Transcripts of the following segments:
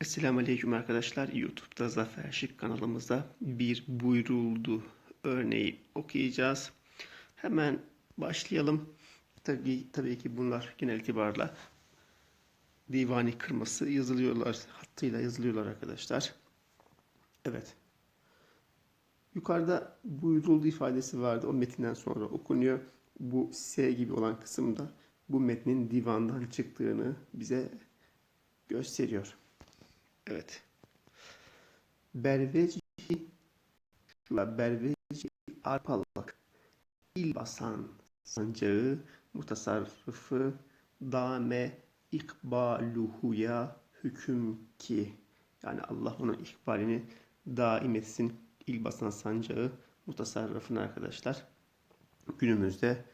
Esselamu Aleyküm arkadaşlar. YouTube'da Zafer Şık kanalımızda bir buyuruldu örneği okuyacağız. Hemen başlayalım. Tabii, tabii ki bunlar genel itibarla divani kırması yazılıyorlar. Hattıyla yazılıyorlar arkadaşlar. Evet. Yukarıda buyuruldu ifadesi vardı. O metinden sonra okunuyor. Bu S gibi olan kısımda bu metnin divandan çıktığını bize gösteriyor. Evet. Berveci şurada berveci arpalık il basan sancağı mutasarrıfı dame ikbaluhuya hüküm ki yani Allah onun ikbalini daim etsin il basan sancağı mutasarrıfın arkadaşlar günümüzde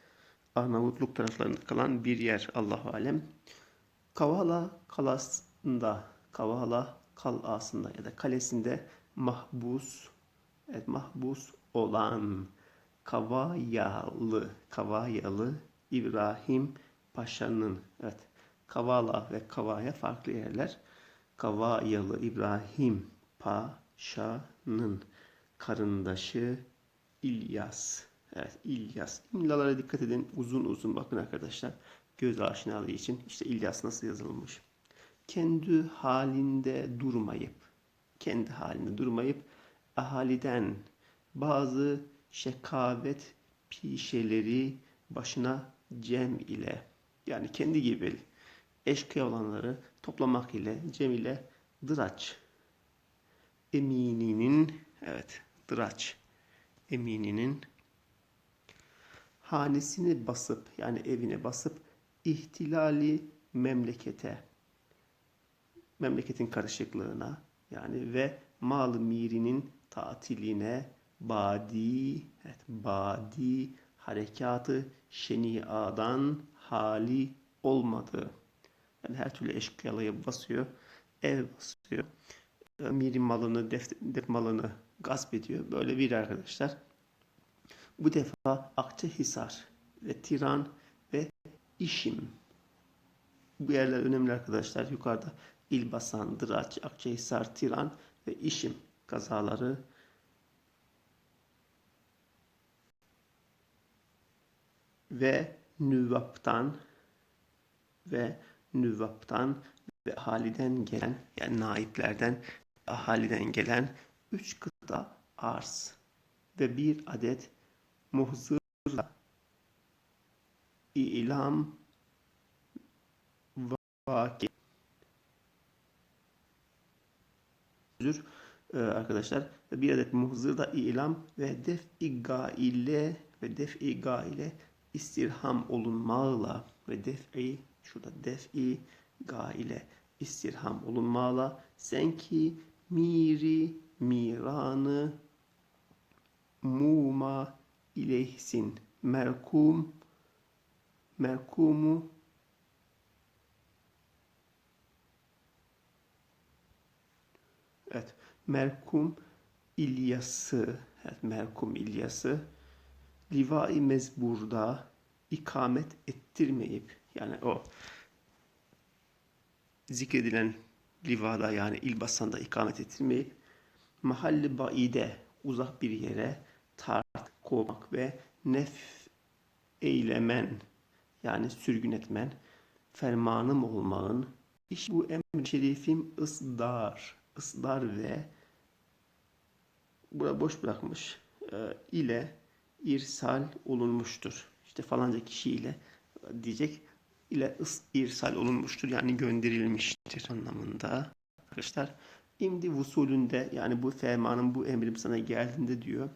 Arnavutluk taraflarında kalan bir yer Allahu alem. Kavala kalasında, Kavala kalasında ya da kalesinde mahbus, evet mahbus olan Kavayalı, Kavayalı İbrahim Paşa'nın, evet Kavala ve Kavaya farklı yerler. Kavayalı İbrahim Paşa'nın karındaşı İlyas. Evet İlyas. İmlalara dikkat edin. Uzun uzun bakın arkadaşlar. Göz aşinalığı için işte İlyas nasıl yazılmış. Kendi halinde durmayıp, kendi halinde durmayıp ahaliden bazı şekavet pişeleri başına cem ile yani kendi gibi eşkıya olanları toplamak ile cem ile dıraç emininin evet dıraç emininin hanesini basıp yani evine basıp ihtilali memlekete memleketin karışıklığına yani ve mal mirinin tatiline badi evet, badi harekatı şeniadan hali olmadı. Yani her türlü eşkıyalıya basıyor, ev basıyor, mirin malını, def, def malını gasp ediyor. Böyle bir arkadaşlar. Bu defa Akçahisar ve Tiran ve İşim. Bu yerler önemli arkadaşlar. Yukarıda İlbasan, Dıraç, Akçahisar, Tiran ve İşim kazaları. Ve Nüvap'tan ve Nüvap'tan ve ahaliden gelen yani naiplerden ahaliden gelen üç kıta arz ve bir adet muhzırla ilam vaki özür e, arkadaşlar bir adet muhzır da ilam ve def-i ile ve def-i ile istirham olunmağla ve def-i şurada def-i ile istirham olunmağla sen ki miri miranı muma ileyhsin. Merkum merkumu Evet. Merkum İlyası. Evet, Merkum İlyası. Livai Mezbur'da ikamet ettirmeyip yani o zikredilen livada yani ilbasanda ikamet ettirmeyip mahalli baide uzak bir yere tart kovmak ve nef eylemen yani sürgün etmen fermanım olmağın iş bu emr şerifim ısdar ısdar ve burada boş bırakmış e, ile irsal olunmuştur. İşte falanca kişiyle diyecek ile ıs, irsal olunmuştur yani gönderilmiştir anlamında. Arkadaşlar imdi vusulünde yani bu fermanın bu emrim sana geldiğinde diyor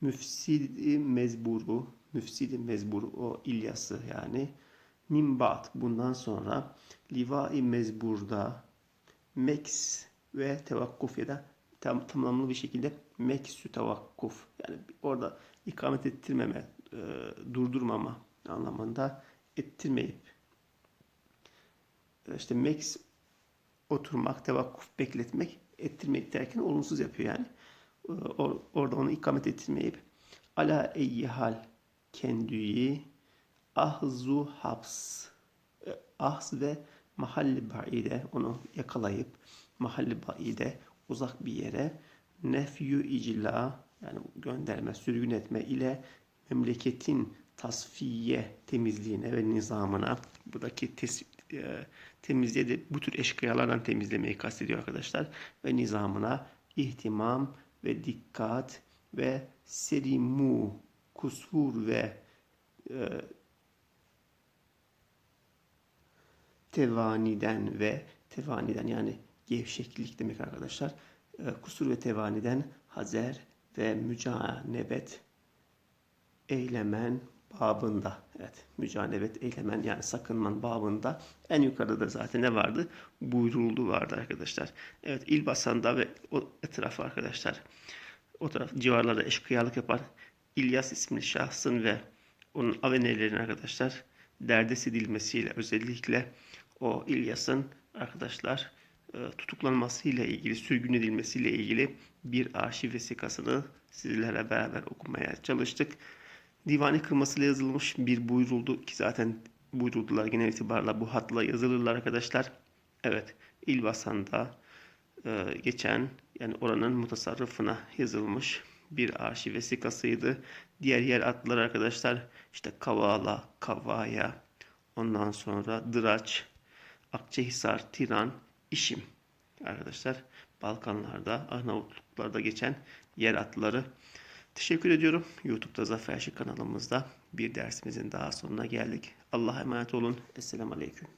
müfsidi mezburu müfsidi mezburu o İlyas'ı yani mimbat bundan sonra livai mezburda meks ve tevakkuf ya da tam, tamamlı bir şekilde meksü tevakkuf yani orada ikamet ettirmeme, e, durdurmama anlamında ettirmeyip e, işte meks oturmak, tevakkuf bekletmek, ettirmek derken olumsuz yapıyor yani. E, or, orada onu ikamet ettirmeyip ala eyyi hal kendiyi ahzu haps e, ahz ve mahalli ba'ide onu yakalayıp mahalli ba'ide uzak bir yere nefyü icla yani gönderme, sürgün etme ile memleketin tasfiye temizliğine ve nizamına buradaki tes, e, temizliğe de bu tür eşkıyalardan temizlemeyi kastediyor arkadaşlar ve nizamına ihtimam ve dikkat ve serimu kusur ve e, tevaniden ve tevaniden yani gevşeklik demek arkadaşlar. E, kusur ve tevaniden hazer ve mücanebet eylemen babında. Evet, mücanebet eylemen yani sakınman babında. En yukarıda zaten ne vardı? Buyruldu vardı arkadaşlar. Evet, İlbasan'da ve o etrafı arkadaşlar. O taraf civarlarda eşkıyalık yapan İlyas isimli şahsın ve onun avenelerin arkadaşlar derdest edilmesiyle özellikle o İlyas'ın arkadaşlar tutuklanmasıyla ilgili, sürgün edilmesiyle ilgili bir arşiv vesikasını sizlerle beraber okumaya çalıştık. Divani kırmasıyla yazılmış bir buyruldu ki zaten buyruldular genel itibarla bu hatla yazılırlar arkadaşlar. Evet, İlbasan'da e, geçen yani oranın mutasarrıfına yazılmış bir arşiv vesikasıydı. Diğer yer adları arkadaşlar işte Kavala, Kavaya, ondan sonra Dıraç, Akçahisar, Tiran, İşim arkadaşlar. Balkanlarda, Arnavutluklarda geçen yer adları. Teşekkür ediyorum. YouTube'da Zafer Şık kanalımızda bir dersimizin daha sonuna geldik. Allah'a emanet olun. Esselamu Aleyküm.